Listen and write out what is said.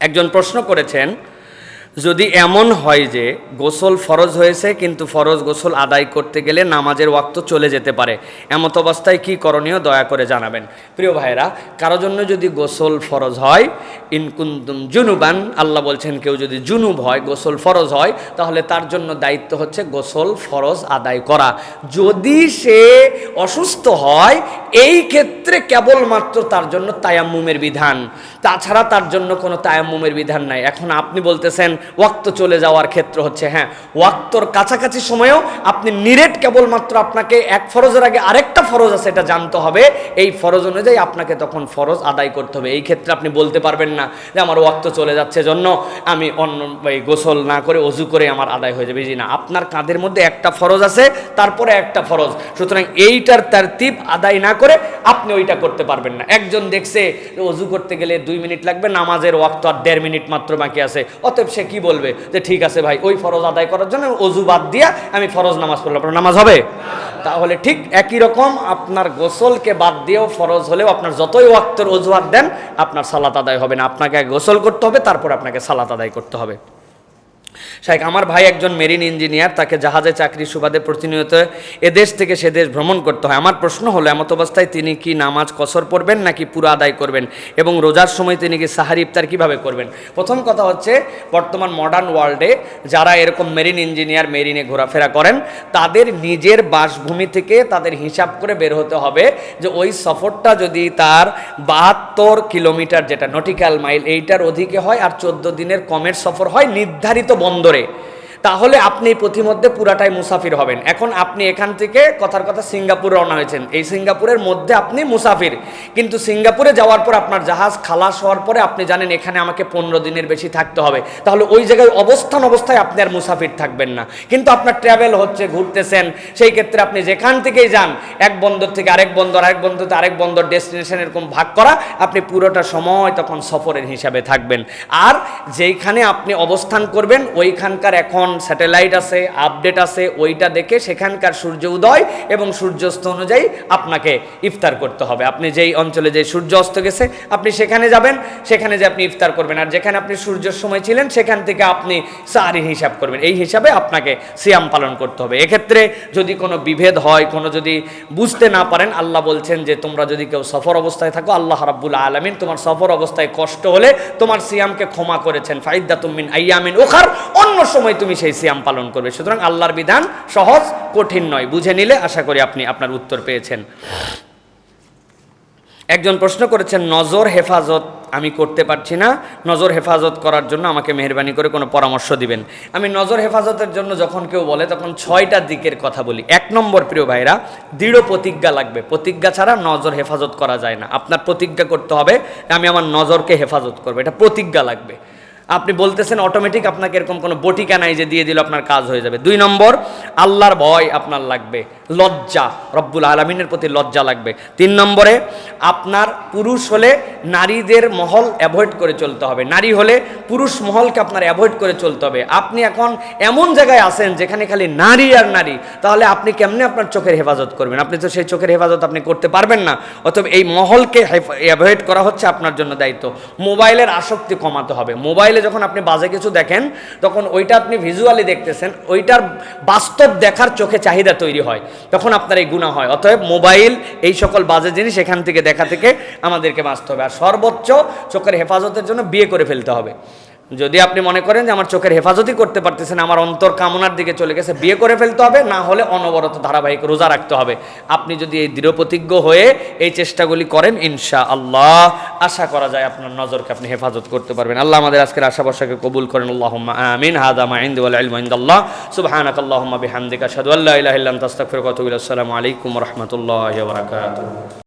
একজন প্রশ্ন করেছেন যদি এমন হয় যে গোসল ফরজ হয়েছে, কিন্তু ফরজ গোসল আদায় করতে গেলে নামাজের ওয়াক্ত চলে যেতে পারে, এমত অবস্থায় কি করণীয় দয়া করে জানাবেন। প্রিয় ভাইরা কারও জন্য যদি গোসল ফরজ হয় ইনকুন্তুম জুনুবান, আল্লাহ বলছেন কেউ যদি জুনুব হয়, গোসল ফরজ হয়, তাহলে তার জন্য দায়িত্ব হচ্ছে গোসল ফরজ আদায় করা। যদি সে অসুস্থ হয়, এই ক্ষেত্রে কেবলমাত্র তার জন্য তায়াম্মুমের বিধান। তাছাড়া তার জন্য কোনো তায়াম্মুমের বিধান নাই। এখন আপনি বলতেছেন ওয়াক্ত চলে যাওয়ার ক্ষেত্র হচ্ছে হ্যাঁ ওয়াক্তর কাছাকাছি সময়েও আপনি নিরেট কেবলমাত্র আপনাকে এক ফরজের আগে আরেকটা ফরজ আছে, এটা জানতে হবে। এই ফরজ অনুযায়ী আপনাকে তখন ফরজ আদায় করতে হবে। এই ক্ষেত্রে আপনি বলতে পারবেন না যে আমার ওয়াক্ত চলে যাচ্ছে জন্য আমি অন্য গোসল না করে অজু করে আমার আদায় হয়ে যাবে। জি না, আপনার কাঁধের মধ্যে একটা ফরজ আছে, তারপরে একটা ফরজ। সুতরাং এইটার তার তিপ আদায় না করে আপনি ওইটা করতে পারবেন না। একজন দেখছে অজু করতে গেলে দুই মিনিট লাগবে, নামাজের ওয়াক্ত আর দেড় মিনিট মাত্র বাকি আছে। অতএব সে কি বলবে? যে ঠিক আছে ভাই, ওই ফরজ আদায় করার জন্য অজু বাদ দিয়া আমি ফরজ নামাজ পড়লাম। আপনার নামাজ হবে? তাহলে ঠিক একই রকম আপনার গোসলকে বাদ দিয়েও ফরজ হলেও আপনার যতই ওয়াক্তের অজুহাত দেন, আপনার সালাত আদায় হবে না। আপনাকে গোসল করতে হবে, তারপর আপনাকে সালাত আদায় করতে হবে। শাইখ, আমার ভাই একজন মেরিন ইঞ্জিনিয়ার তাকে জাহাজে চাকরি সুবাদে প্রতিনিয়ত এদেশ থেকে সে দেশ ভ্রমণ করতে হয়। আমার প্রশ্ন হলো, এমত অবস্থায় তিনি কি নামাজ কসর পড়বেন নাকি পুরো আদায় করবেন? এবং রোজার সময় তিনি কি সাহারি ইফতার কীভাবে করবেন? প্রথম কথা হচ্ছে, বর্তমান মডার্ন ওয়ার্ল্ডে যারা এরকম মেরিন ইঞ্জিনিয়ার মেরিনে ঘোরাফেরা করেন, তাদের নিজের বাসভূমি থেকে তাদের হিসাব করে বের হতে হবে যে ওই সফরটা যদি তার বাহাত্তর কিলোমিটার, যেটা নটিক্যাল মাইল এইটার অধিকে হয় আর চোদ্দ দিনের কমের সফর হয়, নির্ধারিত বন্দরে। তাহলে আপনি প্রতিমধ্যে পুরাটাই মুসাফির হবেন। এখন আপনি এখান থেকে কথার কথা সিঙ্গাপুর রওনা হয়েছেন। এই সিঙ্গাপুরের মধ্যে আপনি মুসাফির। কিন্তু সিঙ্গাপুরে যাওয়ার পর আপনার জাহাজ খালাস হওয়ার পরে আপনি জানেন এখানে আমাকে পনেরো দিনের বেশি থাকতে হবে। তাহলে ওই জায়গায় অবস্থান অবস্থায় আপনি আর মুসাফির থাকবেন না। কিন্তু আপনার ট্রাভেল হচ্ছে, ঘুরতেছেন, সেই ক্ষেত্রে আপনি যেখান থেকেই যান, এক বন্দর থেকে আরেক বন্দর আরেক বন্দর থেকে আরেক বন্দর ডেস্টিনেশন এরকম ভাগ করা, আপনি পুরোটা সময় তখন সফরের হিসাবে থাকবেন। আর যেইখানে আপনি অবস্থান করবেন, ওইখানকার এখন স্যাটেলাইট আছে আপডেট আছে, ওইটা দেখে সেখানকার সূর্য উদয় এবং সূর্যাস্ত অনুযায়ী আপনাকে ইফতার করতে হবে। আপনি যেই অঞ্চলে যে সূর্য অস্ত গেছে, আপনি সেখানে যাবেন, সেখানে যে আপনি ইফতার করবেন। আর যেখানে আপনি সূর্যের সময় ছিলেন, সেখান থেকে আপনি সারি হিসাব করবেন। এই হিসাবে আপনাকে সিয়াম পালন করতে হবে। এক্ষেত্রে যদি কোনো বিভেদ হয়, কোনো যদি বুঝতে না পারেন, আল্লাহ বলছেন যে, তোমরা যদি কেউ সফর অবস্থায় থাকো, আল্লাহ রাব্বুল আলমিন তোমার সফর অবস্থায় কষ্ট হলে তোমার সিয়ামকে ক্ষমা করেছেন। ফাইদা তুমিন আইয়ামিন ওখার অন্য সময় তুমি সেই সিয়াম পালন করবে। সুতরাং আল্লাহর বিধান সহজ, কঠিন নয়। বুঝে নিলে আশা করি আপনি আপনার উত্তর পেয়েছেন। একজন প্রশ্ন করেছেন, নজর, হেফাজত আমি করতে পারছি না। নজর, হেফাজত করার জন্য আমাকে মেহরবানি করে কোনো পরামর্শ দিবেন। আমি নজর, হেফাজতের জন্য যখন কেউ বলে, তখন ছয়টা দিকের কথা বলি। এক নম্বর, প্রিয় ভাইরা, দৃঢ় প্রতিজ্ঞা লাগবে। প্রতিজ্ঞা ছাড়া নজর, হেফাজত করা যায় না। আপনার প্রতিজ্ঞা করতে হবে, আমি আমার নজরকে হেফাজত করব। এটা প্রতিজ্ঞা লাগবে। আপনি বলতেছেন অটোমেটিক আপনাকে এরকম কোনো বটিকা নাই যে দিয়ে দিলে আপনার কাজ হয়ে যাবে। দুই নম্বর, আল্লাহর ভয় আপনার লাগবে। লজ্জা, রব্বুল আলমিনের প্রতি লজ্জা লাগবে। তিন নম্বরে, আপনার পুরুষ হলে নারীদের মহল অ্যাভয়েড করে চলতে হবে। নারী হলে পুরুষ মহলকে আপনার অ্যাভয়েড করে চলতে হবে। আপনি এখন এমন জায়গায় আছেন যেখানে খালি নারী আর নারী, তাহলে আপনি কেমনে আপনার চোখের হেফাজত করবেন? আপনি তো সেই চোখের হেফাজত আপনি করতে পারবেন না। অথবা এই মহলকে অ্যাভয়েড করা হচ্ছে আপনার জন্য দায়িত্ব। মোবাইলের আসক্তি কমাতে হবে। মোবাইলে যখন আপনি বাজে কিছু দেখেন, তখন ওইটা আপনি ভিজুয়ালি দেখতেছেন, ওইটার বাস্তব দেখার চোখে চাহিদা তৈরি হয়। তখন আপনার এই গুণা হয়। অতএব মোবাইল এই সকল বাজে জিনিস এখান থেকে দেখা থেকে আমাদেরকে বাঁচতে হবে। আর সর্বোচ্চ চোখের হেফাজতের জন্য বিয়ে করে ফেলতে হবে। যদি আপনি মনে করেন যে আমার চোখের হেফাজতই করতে পারতেছেন, আমার অন্তর কামনার দিকে চলে গেছে, বিয়ে করে ফেলতে হবে, না হলে অনবরত ধারাবাহিক রোজা রাখতে হবে। আপনি যদি এই দৃঢ়প্রতিজ্ঞ হয়ে এই চেষ্টাগুলি করেন ইনশা আল্লাহ আশা করা যায় আপনার নজরকে আপনি হেফাজত করতে পারবেন। আল্লাহ আমাদের আজকের আশা বর্ষাকে কবুল করেন। আল্লাহ আমিন। আল্লাহ আসসালামু আলাইকুম রাহমাতুল্লাহি